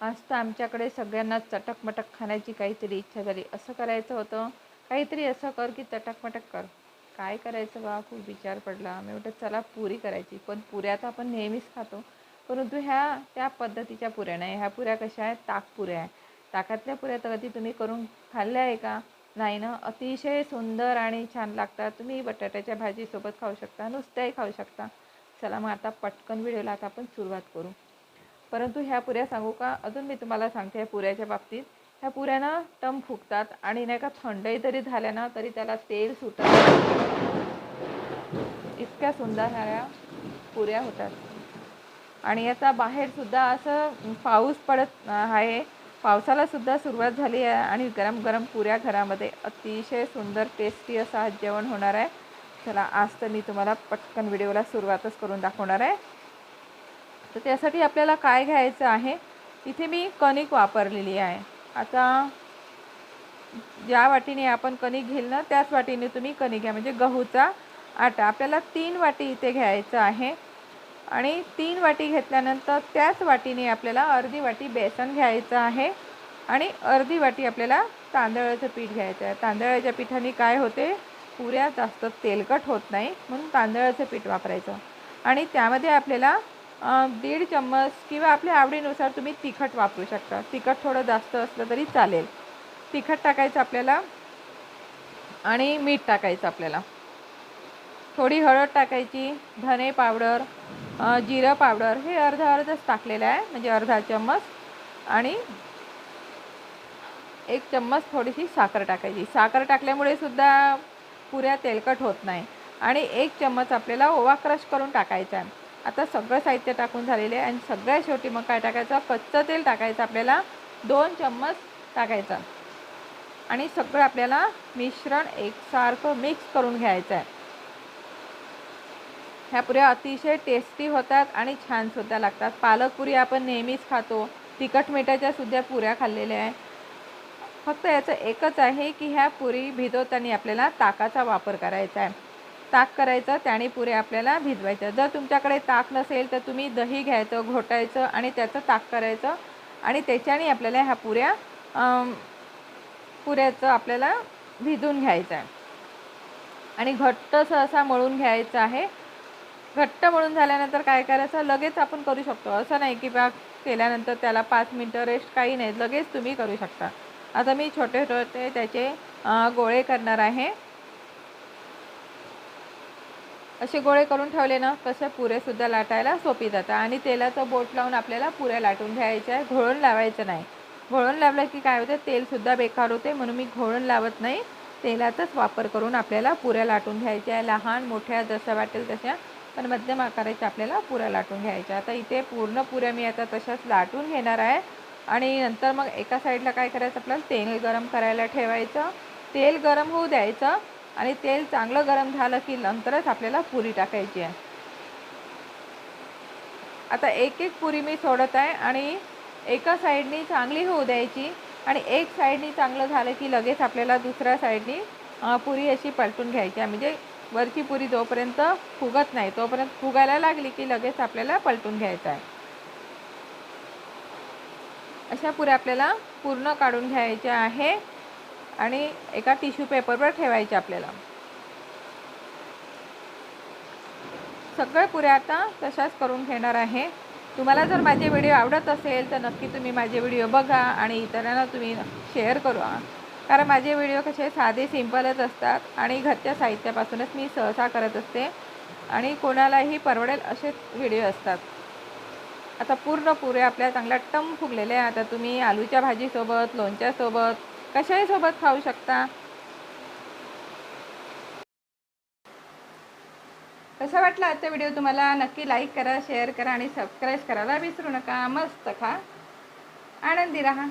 आज तर आमच्याकडे सगळ्यांना चटकमटक खाण्याची काहीतरी इच्छा झाली. असं करायचं होतं? काहीतरी असं कर की चटकमटक कर. काय करायचं बा? खूप विचार पडला. मी म्हटलं चला पुरी करायची. पण पुऱ्या तर आपण नेहमीच खातो. परंतु ह्या त्या पद्धतीच्या पुऱ्या नाही. ह्या पुऱ्या कशा आहेत? ताकपुऱ्या आहे. ताकातल्या पुऱ्या तर कधी तुम्ही करून खाल्ल्या आहे का? नाही ना? अतिशय सुंदर आणि छान लागतात. तुम्ही बटाट्याच्या भाजीसोबत खाऊ शकता. नुसत्याही खाऊ शकता. चला मग आता पटकन व्हिडिओला आता आपण सुरुवात करू. परंतु ह्या पुऱ्या सांगू का? अजून मी तुम्हाला सांगते ह्या पुऱ्याच्या बाबतीत. ह्या पुऱ्यानं टम फुगतात आणि नाही का थंडही जरी झाल्या ना तरी त्याला तेल सुटत इतक्या सुंदर ह्या पुऱ्या होतात. आणि याचा बाहेरसुद्धा असं पाऊस पडत आहे. पावसालासुद्धा सुरुवात झाली आहे आणि गरम गरम पुऱ्या घरामध्ये अतिशय सुंदर टेस्टी असं आज जेवण होणार आहे. चला आज तर मी तुम्हाला पटकन व्हिडिओला सुरुवातच करून दाखवणार आहे. तर त्यासाठी आपल्याला काय घ्यायचं आहे? इथे मी कणिक वापरलेली आहे. आता ज्या वाटीने आपण कणिक घेईल ना त्याच वाटीने तुम्ही कणिक घ्या. म्हणजे गहूचा आटा. आपल्याला तीन वाटी इथे घ्यायचं आहे. आणि तीन वाटी घेतल्यानंतर त्याच वाटीने आपल्याला अर्धी वाटी बेसन घ्यायचं आहे. आणि अर्धी वाटी आपल्याला तांदळाचं पीठ घ्यायचं आहे. तांदळाच्या पिठाने काय होते? पुऱ्या जास्त तेलकट होत नाही. म्हणून तांदळाचं पीठ वापरायचं. आणि त्यामध्ये आपल्याला दीड चम्मच किंवा आपल्या आवडीनुसार तुम्ही तिखट वापरू शकता. तिखट थोडं जास्त असलं तरी चालेल. तिखट टाकायचं आपल्याला आणि मीठ टाकायचं आपल्याला. थोडी हळद टाकायची धने पावडर जिरं पावडर हे अर्धा अर्धच टाकलेलं आहे म्हणजे अर्धा चम्मच. आणि एक चम्मच थोडीशी साखर टाकायची. साखर टाकल्यामुळे सुद्धा पुऱ्या तेलकट होत नाही. आणि एक चम्मच आपल्याला ओवा क्रश करून टाकायचा आहे. आता सगळं साहित्य टाकून झालेले आहे. आणि सगळ्यात शेवटी मग काय टाकायचं? कच्चं तेल टाकायचं आपल्याला. दोन चम्मच टाकायचं. आणि सगळं आपल्याला मिश्रण एकसारखं मिक्स करून घ्यायचं आहे. ह्या पुऱ्या अतिशय टेस्टी होतात आणि छानसुद्धा लागतात. पालकपुरी आपण नेहमीच खातो. तिखट मिठाच्या सुद्धा पुऱ्या खाल्लेल्या आहे. फक्त याचं एकच आहे की ह्या पुरी भिजवताना आपल्याला ताकाचा वापर करायचा आहे. ताक करायचं त्याने पुऱ्या आपल्याला भिजवायचं. जर तुमच्याकडे ताक नसेल तर तुम्ही दही घ्यायचं घोटायचं आणि त्याचं ताक करायचं आणि त्याच्याने आपल्याला ह्या पुऱ्या पुऱ्याचं आपल्याला भिजून घ्यायचं आहे आणि घट्ट असा मळून घ्यायचं आहे. घट्ट मळून झाल्यानंतर काय करायचं? लगेच आपण करू शकतो. असं नाही की बा केल्यानंतर त्याला पाच मिनटं रेस्ट काही नाही. लगेच तुम्ही करू शकता. आता मी छोटे छोटे त्याचे गोळे करणार आहे. असे गोळे करून ठेवले ना कसं पुरेसुद्धा लाटायला सोपी जातं आणि तेलाचं बोट लावून आपल्याला पुऱ्या लाटून घ्यायच्या आहे घोळून लावायचं नाही. घोळून लावलं की काय होतं? तेलसुद्धा बेकार होते. म्हणून मी घोळून लावत नाही. तेलाचाच वापर करून आपल्याला पुऱ्या लाटून घ्यायच्या आहे लहान मोठ्या जसं वाटेल तशा पण मध्यम आकाराच्या आपल्याला पुऱ्या लाटून घ्यायच्या आता इथे पूर्ण पुऱ्या मी आता तशाच लाटून घेणार आहे. आणि नंतर मग एका साईडला काय करायचं? आपल्याला तेल गरम करायला ठेवायचं. तेल गरम होऊ द्यायचं. आणि तेल चांगलं गरम झालं की नंतरच आपल्याला पुरी टाकायची आहे. आता एक एक पुरी मी सोडत आहे आणि एका साईडनी चांगली होऊ द्यायची आणि एक साईडनी चांगलं झालं की लगेच आपल्याला दुसऱ्या साईडनी पुरी अशी पलटून घ्यायची आहे. म्हणजे वरची पुरी जोपर्यंत फुगत नाही तोपर्यंत फुगायला लागली की लगेच आपल्याला पलटून घ्यायचं आहे. अशा पुऱ्या आपल्याला पूर्ण काढून घ्यायच्या आहे. आणि एका टिश्यू पेपरवर ठेवायचे आपल्याला. सगळ्या पुऱ्या आता तशाच करून घेणार आहे. तुम्हाला जर माझे व्हिडिओ आवडत असेल तर नक्की तुम्ही माझे व्हिडिओ बघा आणि इतरांना तुम्ही शेअर करा. कारण माझे व्हिडिओ कसे साधे सिंपलच असतात आणि घरच्या साहित्यापासूनच मी सहसा करत असते आणि कोणालाही परवडेल असेच व्हिडिओ असतात. आता पूर्ण पुऱ्या आपल्या चांगल्या टम फुगलेल्या आता तुम्ही आलूच्या भाजीसोबत लोणच्यासोबत कशाही सोबत खाऊ शकता? कसा वाटला आजचा व्हिडिओ तुम्हाला? नक्की लाईक करा शेअर करा आणि सबस्क्राईब करायला विसरू नका. मस्त खा. आनंदी राहा.